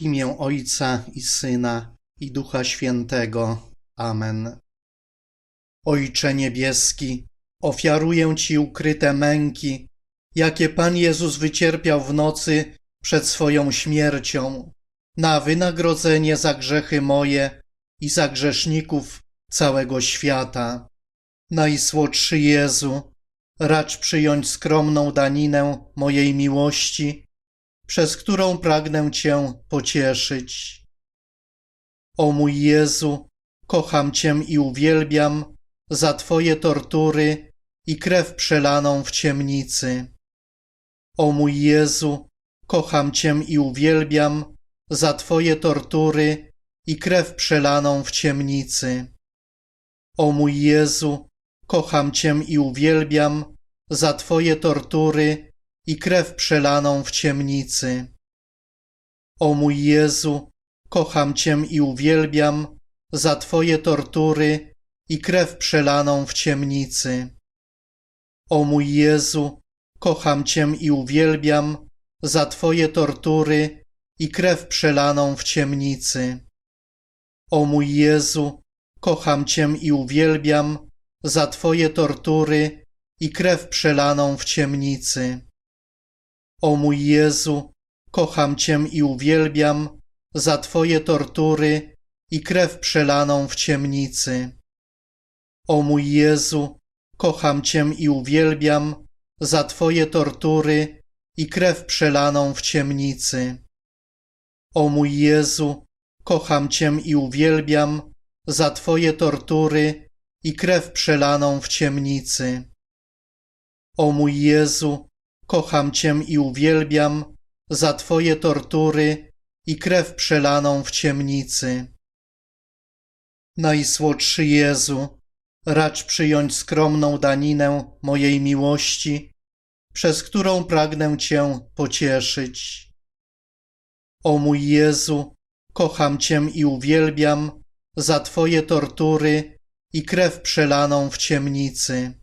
Imię Ojca i Syna i Ducha Świętego. Amen. Ojcze niebieski, ofiaruję Ci ukryte męki, jakie Pan Jezus wycierpiał w nocy przed swoją śmiercią, na wynagrodzenie za grzechy moje i za grzeszników całego świata. Najsłodszy Jezu, racz przyjąć skromną daninę mojej miłości, przez którą pragnę Cię pocieszyć. O mój Jezu, kocham Cię i uwielbiam za Twoje tortury i krew przelaną w ciemnicy. O mój Jezu, kocham Cię i uwielbiam za Twoje tortury i krew przelaną w ciemnicy. O mój Jezu, kocham Cię i uwielbiam za Twoje tortury i krew przelaną w ciemnicy. O mój Jezu, kocham Cię i uwielbiam za Twoje tortury i krew przelaną w ciemnicy. O mój Jezu, kocham Cię i uwielbiam za Twoje tortury i krew przelaną w ciemnicy. O mój Jezu, kocham Cię i uwielbiam za Twoje tortury i krew przelaną w ciemnicy. O mój Jezu, kocham Cię i uwielbiam za Twoje tortury i krew przelaną w ciemnicy. O mój Jezu, kocham Cię i uwielbiam za Twoje tortury i krew przelaną w ciemnicy. O mój Jezu, kocham Cię i uwielbiam za Twoje tortury i krew przelaną w ciemnicy. O mój Jezu, kocham Cię i uwielbiam za Twoje tortury i krew przelaną w ciemnicy. Najsłodszy Jezu, racz przyjąć skromną daninę mojej miłości, przez którą pragnę Cię pocieszyć. O mój Jezu, kocham Cię i uwielbiam za Twoje tortury i krew przelaną w ciemnicy.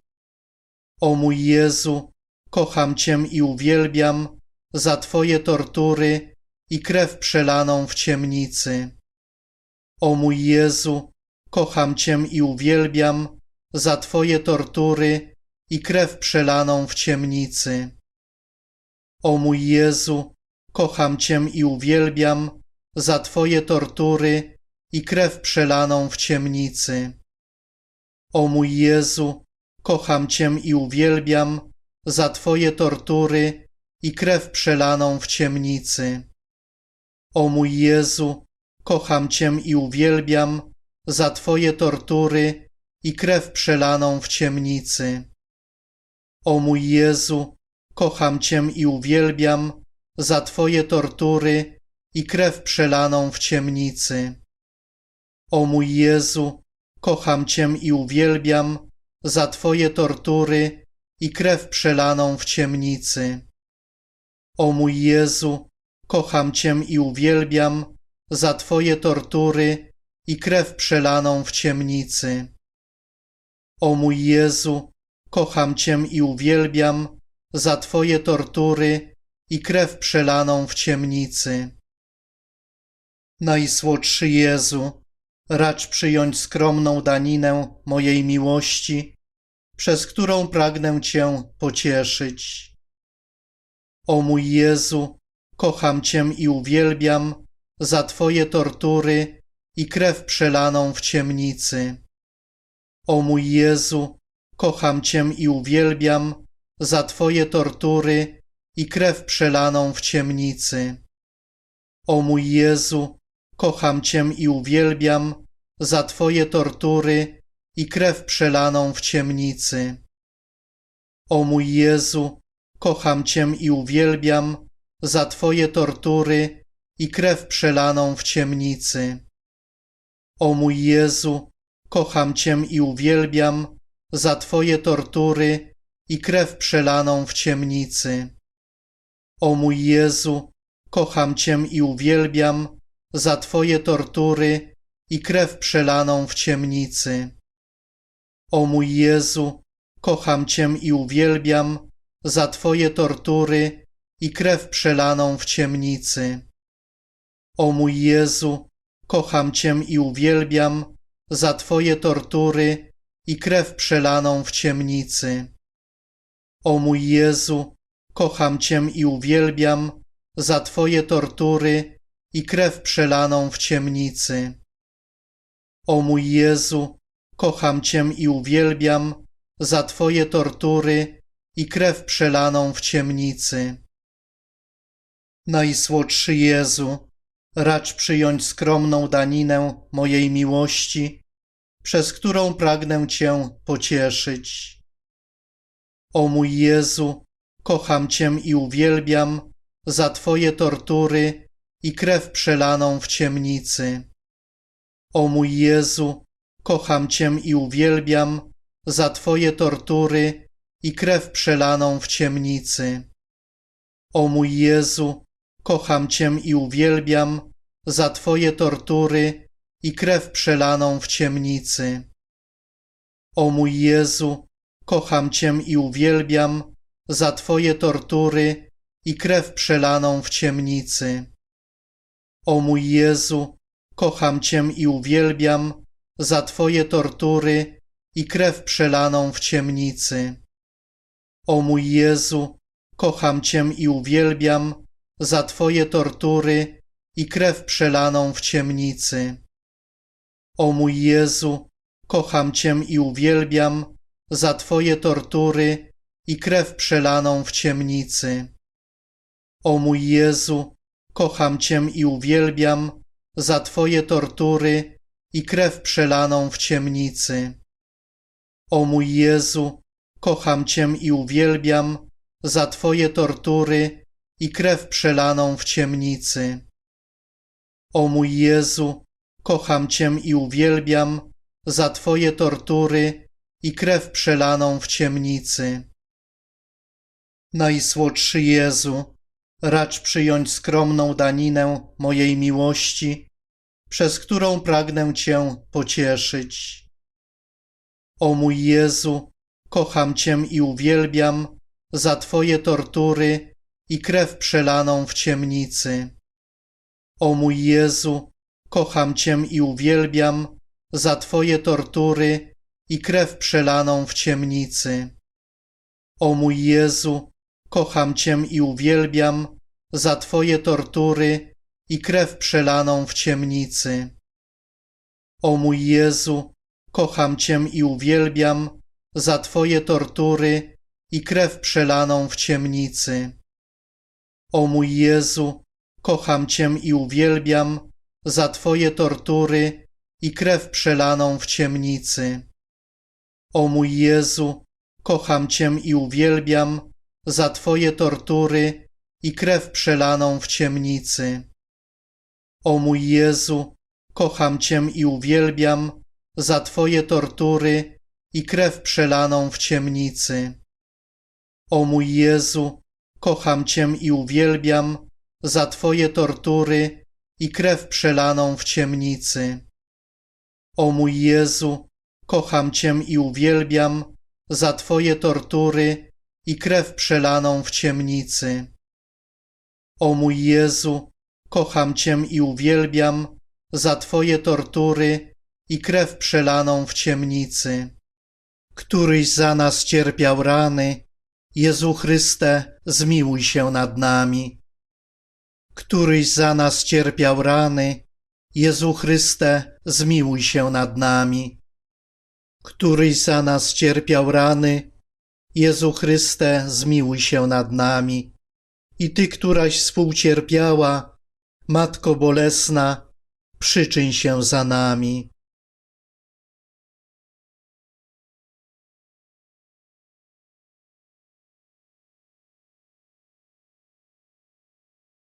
O mój Jezu, kocham Cię i uwielbiam za Twoje tortury i krew przelaną w ciemnicy. O mój Jezu, kocham Cię i uwielbiam za Twoje tortury i krew przelaną w ciemnicy. O mój Jezu, kocham Cię i uwielbiam za Twoje tortury i krew przelaną w ciemnicy. O mój Jezu, kocham Cię i uwielbiam za Twoje tortury i krew przelaną w ciemnicy. O mój Jezu, kocham Cię i uwielbiam za Twoje tortury i krew przelaną w ciemnicy. O mój Jezu, kocham Cię i uwielbiam za Twoje tortury i krew przelaną w ciemnicy. O mój Jezu, kocham Cię i uwielbiam za Twoje tortury i krew przelaną w ciemnicy. O mój Jezu, kocham Cię i uwielbiam za Twoje tortury i krew przelaną w ciemnicy. O mój Jezu, kocham Cię i uwielbiam za Twoje tortury i krew przelaną w ciemnicy. Najsłodszy Jezu, racz przyjąć skromną daninę mojej miłości, przez którą pragnę Cię pocieszyć. O mój Jezu, kocham Cię i uwielbiam za Twoje tortury i krew przelaną w ciemnicy. O mój Jezu, kocham Cię i uwielbiam za Twoje tortury i krew przelaną w ciemnicy. O mój Jezu, kocham Cię i uwielbiam za Twoje tortury i krew przelaną w ciemnicy. O mój Jezu, kocham Cię i uwielbiam za Twoje tortury i krew przelaną w ciemnicy. O mój Jezu, kocham Cię i uwielbiam za Twoje tortury i krew przelaną w ciemnicy. O mój Jezu, kocham Cię i uwielbiam za Twoje tortury i krew przelaną w ciemnicy. O mój Jezu, kocham Cię i uwielbiam za Twoje tortury i krew przelaną w ciemnicy. O mój Jezu, kocham Cię i uwielbiam za Twoje tortury i krew przelaną w ciemnicy. O mój Jezu, kocham Cię i uwielbiam za Twoje tortury i krew przelaną w ciemnicy. O mój Jezu, kocham Cię i uwielbiam za Twoje tortury i krew przelaną w ciemnicy. Najsłodszy Jezu, racz przyjąć skromną daninę mojej miłości, przez którą pragnę Cię pocieszyć. O mój Jezu, kocham Cię i uwielbiam za Twoje tortury i krew przelaną w ciemnicy. O mój Jezu, kocham Cię i uwielbiam za Twoje tortury i krew przelaną w ciemnicy. O mój Jezu, kocham Cię i uwielbiam za Twoje tortury i krew przelaną w ciemnicy. O mój Jezu, kocham Cię i uwielbiam za Twoje tortury i krew przelaną w ciemnicy. O mój Jezu, kocham Cię i uwielbiam za Twoje tortury i krew przelaną w ciemnicy. O mój Jezu, kocham Cię i uwielbiam za Twoje tortury i krew przelaną w ciemnicy. O mój Jezu, kocham Cię i uwielbiam za Twoje tortury i krew przelaną w ciemnicy. O mój Jezu, kocham Cię i uwielbiam za Twoje tortury i krew przelaną w ciemnicy. O mój Jezu, kocham Cię i uwielbiam za Twoje tortury i krew przelaną w ciemnicy. O mój Jezu, kocham Cię i uwielbiam za Twoje tortury i krew przelaną w ciemnicy. Najsłodszy Jezu, racz przyjąć skromną daninę mojej miłości, przez którą pragnę Cię pocieszyć. O mój Jezu, kocham Cię i uwielbiam za Twoje tortury i krew przelaną w ciemnicy. O mój Jezu, kocham Cię i uwielbiam za Twoje tortury i krew przelaną w ciemnicy. O mój Jezu, kocham Cię i uwielbiam za Twoje tortury i krew przelaną w ciemnicy. O mój Jezu, kocham Cię i uwielbiam za Twoje tortury i krew przelaną w ciemnicy. O mój Jezu, kocham Cię i uwielbiam za Twoje tortury i krew przelaną w ciemnicy. O mój Jezu, kocham Cię i uwielbiam za Twoje tortury i krew przelaną w ciemnicy. O mój Jezu, kocham Cię i uwielbiam za Twoje tortury i krew przelaną w ciemnicy. O mój Jezu, kocham Cię i uwielbiam za Twoje tortury i krew przelaną w ciemnicy. O mój Jezu, kocham Cię i uwielbiam za Twoje tortury i krew przelaną w ciemnicy. O mój Jezu, kocham Cię i uwielbiam za Twoje tortury i krew przelaną w ciemnicy. Któryś za nas cierpiał rany, Jezu Chryste, zmiłuj się nad nami. Któryś za nas cierpiał rany, Jezu Chryste, zmiłuj się nad nami. Któryś za nas cierpiał rany, Jezu Chryste, zmiłuj się nad nami. I Ty, któraś współcierpiała, Matko Bolesna, przyczyń się za nami.